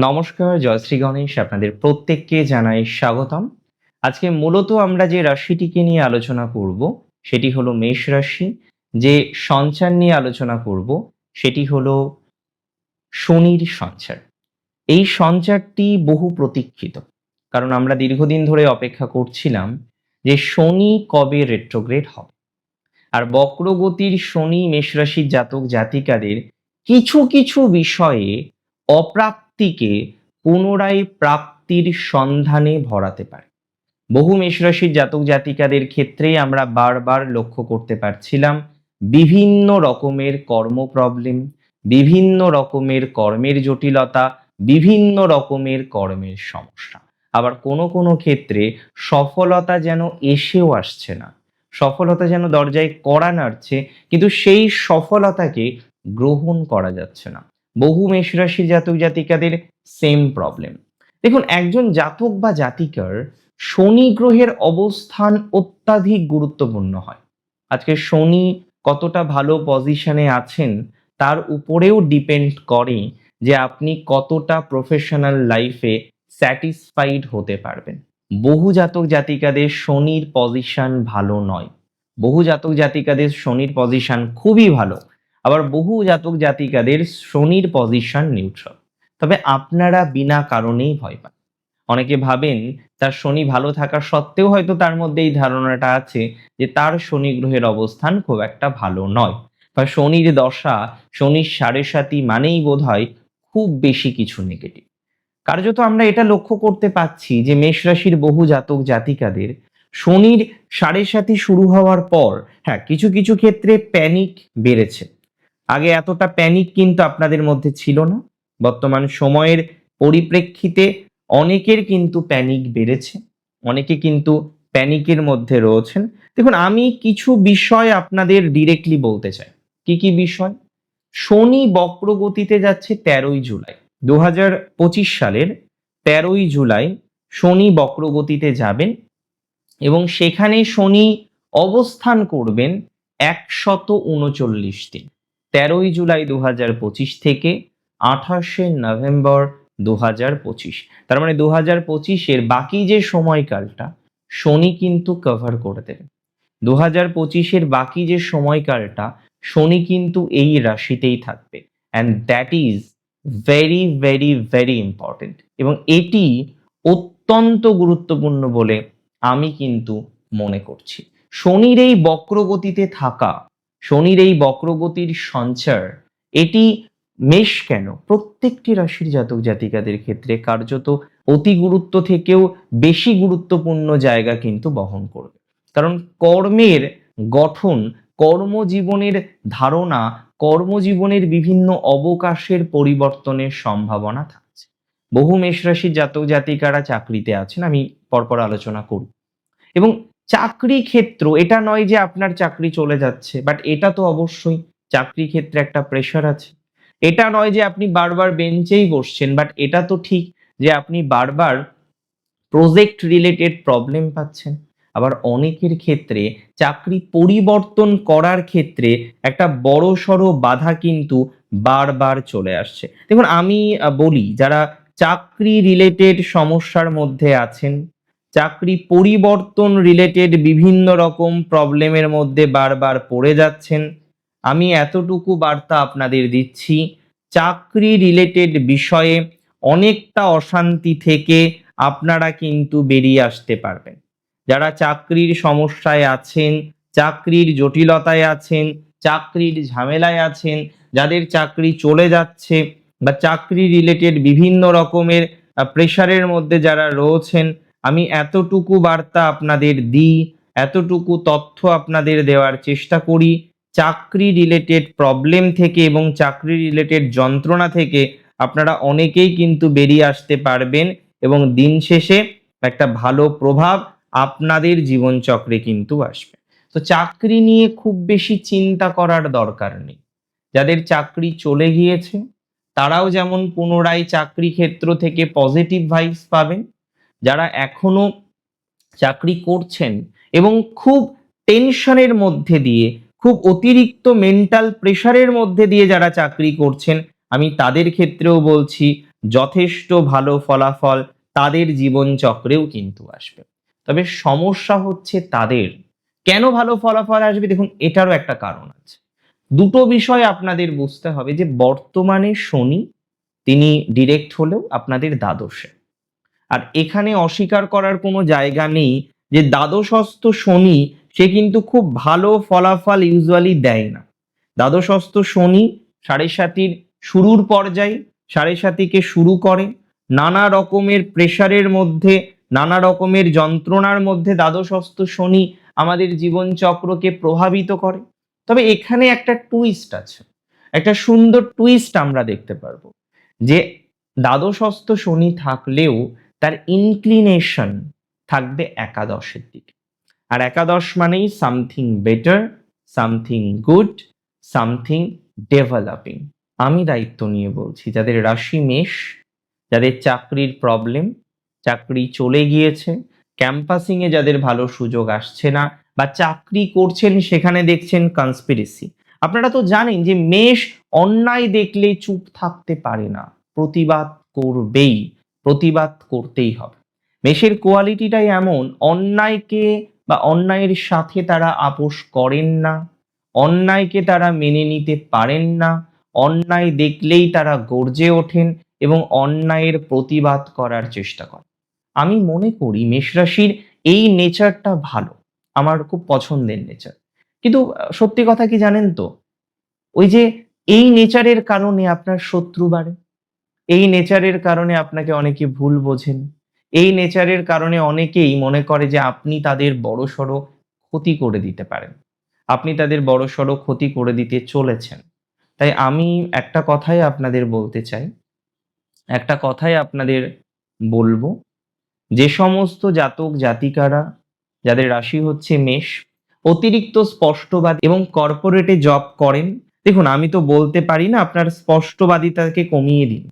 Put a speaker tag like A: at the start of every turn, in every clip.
A: নমস্কার জয়শ্রী গণেশ, আপনাদের প্রত্যেককে জানাই স্বাগতম। আজকে মূলত আমরা যে রাশিটিকে নিয়ে আলোচনা করব, সেটি হলো মেষ রাশি। যে সঞ্চার নিয়ে আলোচনা করব, সেটি হলো শনির সঞ্চার। এই সঞ্চারটি বহু প্রতীক্ষিত। কারণ আমরা দীর্ঘদিন ধরে অপেক্ষা করছিলাম যে শনি কবে রেট্রোগ্রেড হবে। আর বক্রগতির শনি মেষ রাশির জাতক জাতিকাদের কিছু কিছু বিষয়ে অপ্রাপ্তিকে পুনরায় প্রাপ্তির সন্ধানে ভরাতে পারে। বহু মেষরাশির জাতক জাতিকাদের ক্ষেত্রেই আমরা বারবার লক্ষ্য করতে পারছিলাম বিভিন্ন রকমের কর্ম প্রবলেম বিভিন্ন রকমের কর্মের জটিলতা, বিভিন্ন রকমের কর্মের সমস্যা। আবার কোনো কোনো ক্ষেত্রে সফলতা যেন এসেও আসছে না। সফলতা যেন দরজায় কড়া নাড়ছে, কিন্তু সেই সফলতাকে গ্রহণ করা যাচ্ছে না। বহু মেষ রাশির জাতক জাতিকাদের সেম প্রবলেম দেখুন, একজন জাতক বা জাতিকার শনি গ্রহের অবস্থান অত্যাধিক গুরুত্বপূর্ণ হয়। আজকে শনি কতটা ভালো পজিশনে আছেন, তার উপরেও ডিপেন্ড করে যে আপনি কতটা প্রফেশনাল লাইফে স্যাটিসফাইড হতে পারবেন। বহু জাতক জাতিকাদের শনির পজিশন ভালো নয়। বহু জাতক জাতিকাদের শনির পজিশন খুবই ভালো। আবার বহু জাতক জাতিকাদের শনির পজিশন নিউট্রাল তবে আপনারা বিনা কারণেই ভয় পান। অনেকে ভাবেন তার শনি ভালো থাকা সত্ত্বেও হয়তো তার মধ্যে এই ধারণাটা আছে যে তার শনি গ্রহের অবস্থান খুব একটা ভালো নয়। বা শনির দশা, শনির সাড়ে সাতি মানেই বোধ হয় খুব বেশি কিছু নেগেটিভ কার্যত আমরা এটা লক্ষ্য করতে পাচ্ছি যে মেষ রাশির বহু জাতক জাতিকাদের শনির সাড়ে সাতি শুরু হওয়ার পর হ্যাঁ কিছু কিছু ক্ষেত্রে প্যানিক বেড়েছে। আগে এতটা প্যানিক কিন্তু আপনাদের মধ্যে ছিল না। বর্তমান সময়ের পরিপ্রেক্ষিতে অনেকের কিন্তু প্যানিক বেড়েছে। অনেকে কিন্তু প্যানিকের মধ্যে রয়েছেন। দেখুন, আমি কিছু বিষয় আপনাদের ডিরেক্টলি বলতে চাই। কি কি বিষয়? শনি বক্রগতিতে যাচ্ছে তেরোই জুলাই। দু সালের তেরোই জুলাই শনি বক্রগতিতে যাবেন এবং সেখানে শনি অবস্থান করবেন একশত উনচল্লিশ দিন। তেরোই জুলাই দু হাজার পঁচিশ থেকে আঠাশে নভেম্বর দু হাজার পঁচিশ। তার মানে দু হাজার পঁচিশের বাকি যে সময়কালটা, শনি কিন্তু কভার করে দেবে। দু হাজার পঁচিশের বাকি যে সময়কালটা, শনি কিন্তু এই রাশিতেই থাকবে। And that is very very very important এবং এটি অত্যন্ত গুরুত্বপূর্ণ বলে আমি কিন্তু মনে করছি। শনির এই বক্রগতিতে থাকা শনির এই বক্রগতির সঞ্চার, এটি মেষ কেন? প্রত্যেকটি রাশির জাতক জাতিকাদের ক্ষেত্রে কার্যত অতি গুরুত্ব থেকেও বেশি গুরুত্বপূর্ণ জায়গা কিন্তু বহন করবে। কারণ কর্মের গঠন, কর্মজীবনের ধারণা, কর্মজীবনের বিভিন্ন অবকাশের পরিবর্তনের সম্ভাবনা থাকছে। বহু মেষ রাশির জাতক জাতিকারা চাকরিতে আছেন, আমি পরপর আলোচনা করব। এবং চাকরি ক্ষেত্র, এটা নয় যে আপনার চাকরি চলে যাচ্ছে বাট এটা তো অবশ্যই চাকরি ক্ষেত্রে একটা প্রেশার আছে। এটা নয় যে আপনি বারবার বেঞ্চেই বসছেন বাট এটা তো ঠিক যে আপনি বারবার প্রজেক্ট রিলেটেড প্রবলেম পাচ্ছেন। আবার অনেকের ক্ষেত্রে চাকরি পরিবর্তন করার ক্ষেত্রে একটা বড় সড়ো বাধা কিন্তু বারবার চলে আসছে। দেখুন, আমি বলি, যারা চাকরি রিলেটেড সমস্যার মধ্যে আছেন চাকরি পরিবর্তন রিলেটেড বিভিন্ন রকম প্রবলেমের মধ্যে বারবার পড়ে যাচ্ছেন। আমি এতটুকু বার্তা আপনাদের দিচ্ছি, চাকরি রিলেটেড বিষয়ে অনেকটা অশান্তি থেকে আপনারা কিন্তু বেরিয়ে আসতে পারবেন। যারা চাকরির সমস্যায় আছেন, চাকরির জটিলতায় আছেন, চাকরির ঝামেলায় আছেন, যাদের চাকরি চলে যাচ্ছে বা চাকরি রিলেটেড বিভিন্ন রকমের প্রেশারের মধ্যে যারা রয়েছেন আমি এতটুকু বার্তা আপনাদের দিই, এতটুকু তথ্য আপনাদের দেওয়ার চেষ্টা করি। চাকরি রিলেটেড প্রবলেম থেকে এবং চাকরি রিলেটেড যন্ত্রণা থেকে আপনারা অনেকেই কিন্তু বেরিয়ে আসতে পারবেন এবং দিন শেষে একটা ভালো প্রভাব আপনাদের জীবনচক্রে কিন্তু আসবে। তো চাকরি নিয়ে খুব বেশি চিন্তা করার দরকার নেই। যাদের চাকরি চলে গিয়েছে, তারাও যেমন পুনরায় চাকরি ক্ষেত্র থেকে পজিটিভ ভাইবস পাবেন যারা এখনও চাকরি করছেন এবং খুব টেনশনের মধ্যে দিয়ে, খুব অতিরিক্ত মেন্টাল প্রেশারের মধ্যে দিয়ে যারা চাকরি করছেন, আমি তাদের ক্ষেত্রেও বলছি, যথেষ্ট ভালো ফলাফল তাদের জীবন চক্রেও কিন্তু আসবে। তবে সমস্যা হচ্ছে তাদের। কেন ভালো ফলাফল আসবে? দেখুন, এটারও একটা কারণ আছে। দুটো বিষয় আপনাদের বুঝতে হবে যে, বর্তমানে শনি, তিনি ডিরেক্ট হলেও আপনাদের দ্বাদশে। আর এখানে অস্বীকার করার কোনো জায়গা নেই যে দ্বাদশস্থ শনি সে কিন্তু খুব ভালো ফলাফল ইউজুয়ালি দেয় না। দ্বাদশস্থ শনি সাড়ে সাতির শুরুর পর্যায়ে সাড়ে সাতিকে শুরু করে, নানা রকমের প্রেশারের মধ্যে, নানা রকমের যন্ত্রণার মধ্যে দ্বাদশস্থ শনি আমাদের জীবন চক্রকে প্রভাবিত করে। তবে এখানে একটা টুইস্ট আছে, একটা সুন্দর টুইস্ট আমরা দেখতে পারব যে দ্বাদশস্থ শনি থাকলেও তার ইনক্লিনেশন থাকবে একাদশের দিকে। আর একাদশ মানেই something better something good something developing আমি দায়িত্ব নিয়ে বলছি, যাদের রাশি মেষ, যাদের চাকরির প্রবলেম চাকরি চলে গিয়েছে ক্যাম্পাসিংয়ে যাদের ভালো সুযোগ আসছে না, বা চাকরি করছেন সেখানে দেখছেন কনস্পিরেসি আপনারা তো জানেন যে মেষ অন্যায় দেখলে চুপ থাকতে পারে না, প্রতিবাদ করবেই। প্রতিবাদ করতেই হবে। মেষের কোয়ালিটিটাই এমন, অন্যায়কে বা অন্যায়ের সাথে তারা আপোষ করেন না, অন্যায়কে তারা মেনে নিতে পারেন না, অন্যায় দেখলেই তারা গর্জে ওঠেন এবং অন্যায়ের প্রতিবাদ করার চেষ্টা করেন। আমি মনে করি মেষরাশির এই নেচারটা ভালো, আমার খুব পছন্দের নেচার। কিন্তু সত্যি কথা কি জানেন তো? ওই যে এই নেচারের কারণে আপনার শত্রু বাড়ে। এই নেচারের কারণে আপনাকে অনেকে ভুল বোঝেন। এই নেচারের কারণে অনেকেই মনে করে যে আপনি তাদের বড় সড়ো ক্ষতি করে দিতে পারেন। আপনি তাদের বড় সড়ো ক্ষতি করে দিতে চলেছেন। তাই আমি একটা কথাই আপনাদের বলতে চাই। একটা কথাই আপনাদের বলব। যে সমস্ত জাতক জাতিকারা, যাদের রাশি হচ্ছে মেষ, অতিরিক্ত স্পষ্টবাদ এবং কর্পোরেটে জব করেন, দেখুন আমি তো বলতে পারি না আপনার স্পষ্টবাদিতাকে কমিয়ে দিন।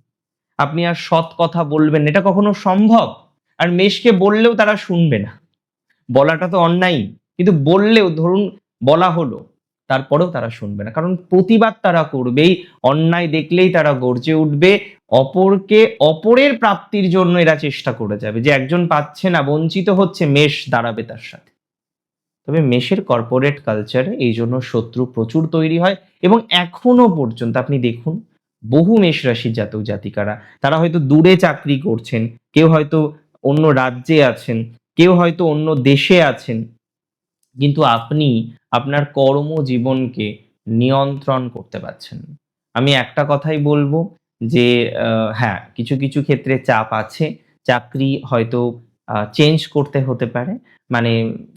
A: আপনি আর সৎ কথা বলবেন এটা কখনো সম্ভব? আর মেষকে বললেও তারা শুনবে না। বলাটা তো অন্যায়, কিন্তু বললেও ধরুন বলা হলো, তারপরেও তারা শুনবে না। কারণ প্রতিবাদ তারা করবেই, অন্যায় দেখলেই তারা গর্জে উঠবে। অপরকে, অপরের প্রাপ্তির জন্য এরা চেষ্টা করে যাবে। যে একজন পাচ্ছে না, বঞ্চিত হচ্ছে, মেষ দাঁড়াবে তার সাথে। তবে মেষের কর্পোরেট কালচারে এই জন্য শত্রু প্রচুর তৈরি হয়। এবং এখনও পর্যন্ত আপনি দেখুন বহু মেষ রাশির জাতক জাতিকারা, তারা হয়তো দূরে চাকরি করছেন, কেউ হয়তো অন্য রাজ্যে আছেন, কেউ হয়তো অন্য দেশে আছেন, কিন্তু আপনি আপনার কর্মজীবনকে নিয়ন্ত্রণ করতে পারছেন আমি একটা কথাই বলব যে হ্যাঁ কিছু কিছু ক্ষেত্রে চাপ আছে, চাকরি হয়তো চেঞ্জ করতে হতে পারে মানে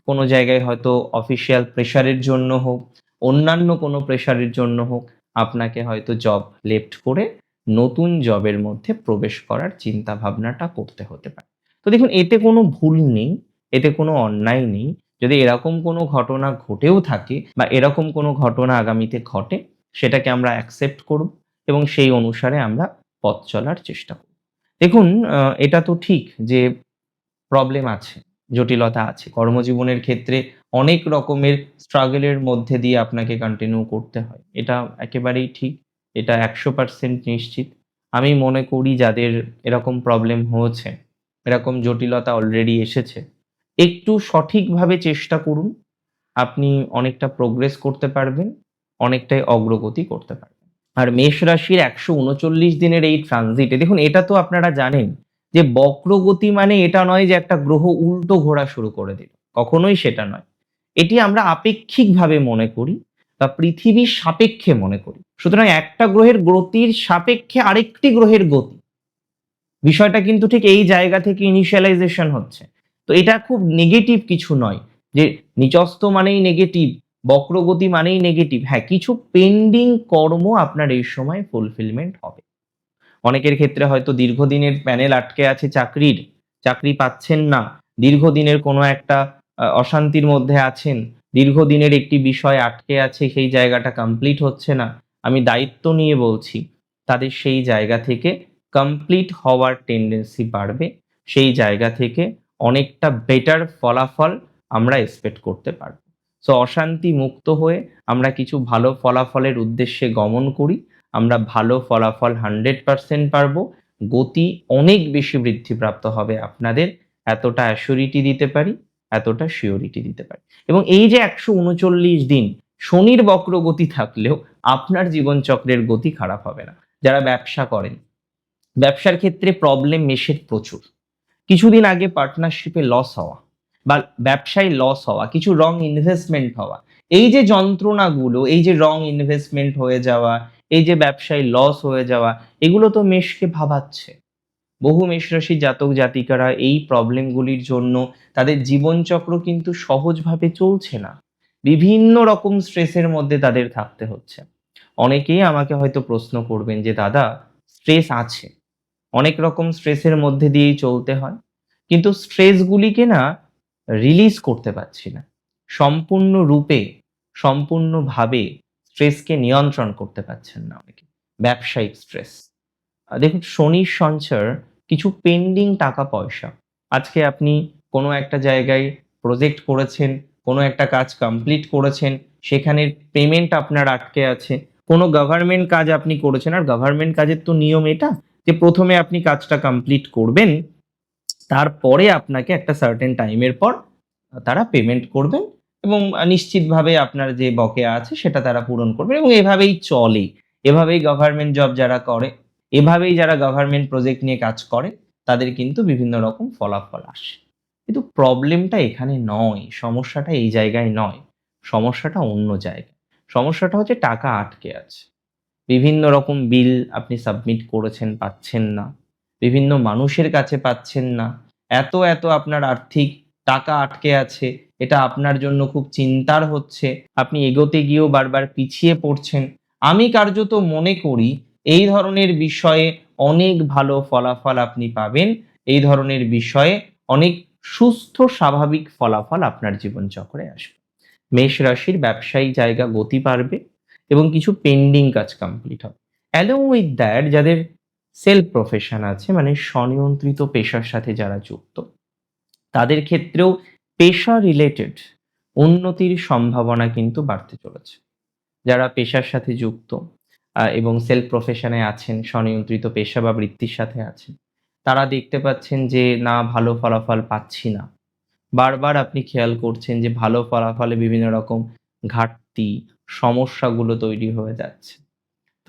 A: কোনো জায়গায় হয়তো অফিসিয়াল প্রেশারের জন্য হোক, অন্যান্য কোনো প্রেশারের জন্য হোক আপনাকে হয়তো জব লেফট করে নতুন জবের মধ্যে প্রবেশ করার চিন্তা ভাবনাটা করতে হতে পারে। তো দেখুন, এতে কোনো ভুল নেই, এতে কোনো অন্যায় নেই। যদি এরকম কোনো ঘটনা ঘটেও থাকে বা এরকম কোনো ঘটনা আগামীতে ঘটে, সেটাকে আমরা অ্যাকসেপ্ট করব এবং সেই অনুসারে আমরা পথ চলার চেষ্টা করব। দেখুন এটা তো ঠিক যে প্রবলেম আছে, জটিলতা আছে। কর্মজীবনের ক্ষেত্রে অনেক রকমের স্ট্রাগলের মধ্যে দিয়ে আপনাকে কন্টিনিউ করতে হয়। এটা একেবারেই ঠিক, এটা একশো পার্সেন্ট নিশ্চিত। আমি মনে করি যাদের এরকম প্রবলেম হয়েছে, এরকম জটিলতা অলরেডি এসেছে, একটু সঠিকভাবে চেষ্টা করুন। আপনি অনেকটা প্রোগ্রেস করতে পারবেন, অনেকটাই অগ্রগতি করতে পারবেন। আর মেষ রাশির একশো উনচল্লিশ দিনের এই ট্রানজিটে দেখুন, এটা তো আপনারা জানেন যে বক্রগতি মানে এটা নয় যে একটা গ্রহ উল্টো ঘোরা শুরু করে দিল। কখনোই সেটা নয়। এটি আমরা আপেক্ষিকভাবে মনে করি বা পৃথিবীর সাপেক্ষে মনে করি। সুতরাং একটা গ্রহের গতির সাপেক্ষে আরেকটি গ্রহের গতি। বিষয়টা কিন্তু ঠিক এই জায়গা থেকে ইনিশিয়ালাইজেশন হচ্ছে। তো এটা খুব নেগেটিভ কিছু নয় যে নিচস্থ মানেই নেগেটিভ বক্রগতি মানেই নেগেটিভ হ্যাঁ কিছু পেন্ডিং কর্ম আপনার এই সময় ফুলফিলমেন্ট হবে। অনেকের ক্ষেত্রে হয়তো দীর্ঘদিনের প্যানেল আটকে আছে চাকরির। চাকরি পাচ্ছেন না। দীর্ঘদিনের কোনো একটা অশান্তির মধ্যে আছেন। দীর্ঘদিনের একটি বিষয় আটকে আছে, সেই জায়গাটা কমপ্লিট হচ্ছে না। আমি দায়িত্ব নিয়ে বলছি, তাদের সেই জায়গা থেকে কমপ্লিট হওয়ার টেন্ডেন্সি বাড়বে। সেই জায়গা থেকে অনেকটা বেটার ফলাফল আমরা এক্সপেক্ট করতে পারব। সো অশান্তি মুক্ত হয়ে আমরা কিছু ভালো ফলাফলের উদ্দেশ্যে গমন করি। আমরা ভালো ফলাফল হান্ড্রেড পার্সেন্ট পারব। গতি অনেক বেশি বৃদ্ধিপ্রাপ্ত হবে। আপনাদের এতটা অ্যাসিওরিটি দিতে পারি। এতটা শিওরিটি দিতে পারি। এবং এই যে একশো উনচল্লিশ দিন শনির বক্র গতি থাকলেও আপনার জীবনচক্রের গতি খারাপ হবে না। যারা ব্যবসা করেন, ব্যবসার ক্ষেত্রে প্রবলেম মেশের প্রচুর। কিছুদিন আগে পার্টনারশিপে লস হওয়া বা ব্যবসায় লস হওয়া, কিছু রং ইনভেস্টমেন্ট হওয়া, এই যে যন্ত্রণাগুলো, এই যে রং ইনভেস্টমেন্ট হয়ে যাওয়া, এই যে ব্যবসায় লস হয়ে যাওয়া, এগুলো তো মেষকে ভাবাচ্ছে। বহু মেষরাশি জাতক জাতিকারা এই প্রবলেমগুলির জন্য তাদের জীবনচক্র কিন্তু সহজভাবে চলছে না। বিভিন্ন রকম স্ট্রেসের মধ্যে তাদের থাকতে হচ্ছে। অনেকেই আমাকে হয়তো প্রশ্ন করবেন যে, দাদা স্ট্রেস আছে। অনেক রকম স্ট্রেসের মধ্যে দিয়েই চলতে হয়। কিন্তু স্ট্রেসগুলিকে না রিলিজ করতে পারছি না। সম্পূর্ণ রূপে সম্পূর্ণভাবে স্ট্রেসকে নিয়ন্ত্রণ করতে পারছেন না অনেকে। ব্যবসায়িক স্ট্রেস দেখুন, শনির সঞ্চার কিছু পেন্ডিং টাকা পয়সা আজকে আপনি কোনো একটা জায়গায় প্রজেক্ট করেছেন, কোনো একটা কাজ কমপ্লিট করেছেন, সেখানের পেমেন্ট আপনার আটকে আছে, কোনো গভর্নমেন্ট কাজ আপনি করেছেন, আর গভর্নমেন্ট কাজের তো নিয়ম এটা যে প্রথমে আপনি কাজটা কমপ্লিট করবেন, তারপরে আপনাকে একটা সার্টেন টাইমের পর তারা পেমেন্ট করবেন এবং নিশ্চিতভাবে আপনার যে বকেয়া আছে সেটা তারা পূরণ করবে এবং এভাবেই চলে। এভাবেই গভর্নমেন্ট জব যারা করে এভাবেই যারা গভর্নমেন্ট প্রজেক্ট নিয়ে কাজ করে, তাদের কিন্তু বিভিন্ন রকম ফলাফল আসে। কিন্তু প্রবলেমটা এখানে নয়, সমস্যাটা এই জায়গায় নয়, সমস্যাটা অন্য জায়গায়। সমস্যাটা হচ্ছে টাকা আটকে আছে। বিভিন্ন রকম বিল আপনি সাবমিট করেছেন, পাচ্ছেন না। বিভিন্ন মানুষের কাছে পাচ্ছেন না। এত এত আপনার আর্থিক টাকা আটকে আছে, এটা আপনার জন্য খুব চিন্তার হচ্ছে। আপনি এগোতে গিয়েও বারবার পিছিয়ে পড়ছেন। আমি কার্যত মনে করি এই ধরনের বিষয়ে অনেক ভালো ফলাফল আপনি পাবেন। এই ধরনের বিষয়ে অনেক সুস্থ, স্বাভাবিক ফলাফল আপনার জীবনচক্রে আসবে। মেষ রাশির ব্যবসায়ী জায়গা গতি পারবে এবং কিছু পেন্ডিং কাজ কমপ্লিট হবে। অ্যালং উইথ দ্যাট যাদের সেলফ প্রফেশন আছে মানে স্বনিয়ন্ত্রিত পেশার সাথে যারা যুক্ত, তাদের ক্ষেত্রেও পেশা রিলেটেড উন্নতির সম্ভাবনা কিন্তু বাড়তে চলেছে। যারা পেশার সাথে যুক্ত এবং সেলফ প্রফেশনে আছেন, স্বনিয়ন্ত্রিত পেশা বা বৃত্তির সাথে আছেন। তারা দেখতে পাচ্ছেন যে, না, ভালো ফলাফল পাচ্ছি না। বারবার আপনি খেয়াল করছেন যে, ভালো ফলাফলে বিভিন্ন রকম ঘাটতি, সমস্যাগুলো তৈরি হয়ে যাচ্ছে।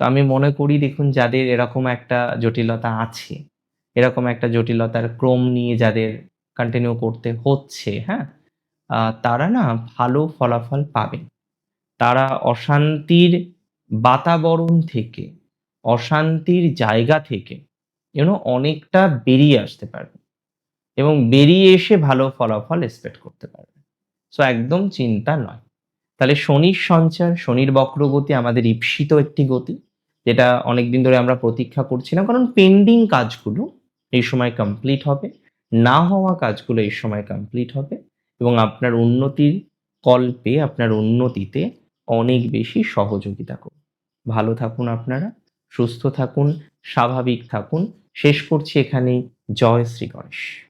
A: তো আমি মনে করি, দেখুন, যাদের এরকম একটা জটিলতা আছে, এরকম একটা জটিলতার ক্রম নিয়ে যাদের কন্টিনিউ করতে হচ্ছে হ্যাঁ তারা না, ভালো ফলাফল পাবেন। তারা অশান্তির বাতাবরণ থেকে, অশান্তির জায়গা থেকে যেন অনেকটা বেরিয়ে আসতে পারবে এবং বেরিয়ে এসে ভালো ফলাফল এক্সপেক্ট করতে পারবে সো একদম চিন্তা নয়। তাহলে শনির সঞ্চার, শনির বক্রগতি আমাদের ঈপ্সিত একটি গতি, যেটা অনেকদিন ধরে আমরা প্রতীক্ষা করছিলাম কারণ পেন্ডিং কাজগুলো এই সময় কমপ্লিট হবে, না হওয়া কাজগুলো এই সময় কমপ্লিট হবে এবং আপনার উন্নতির কল্পে, আপনার উন্নতিতে অনেক বেশি সহযোগিতা করবে। ভালো থাকুন আপনারা সুস্থ থাকুন স্বাভাবিক থাকুন। শেষ করছি এখানেই। জয় শ্রী গণেশ।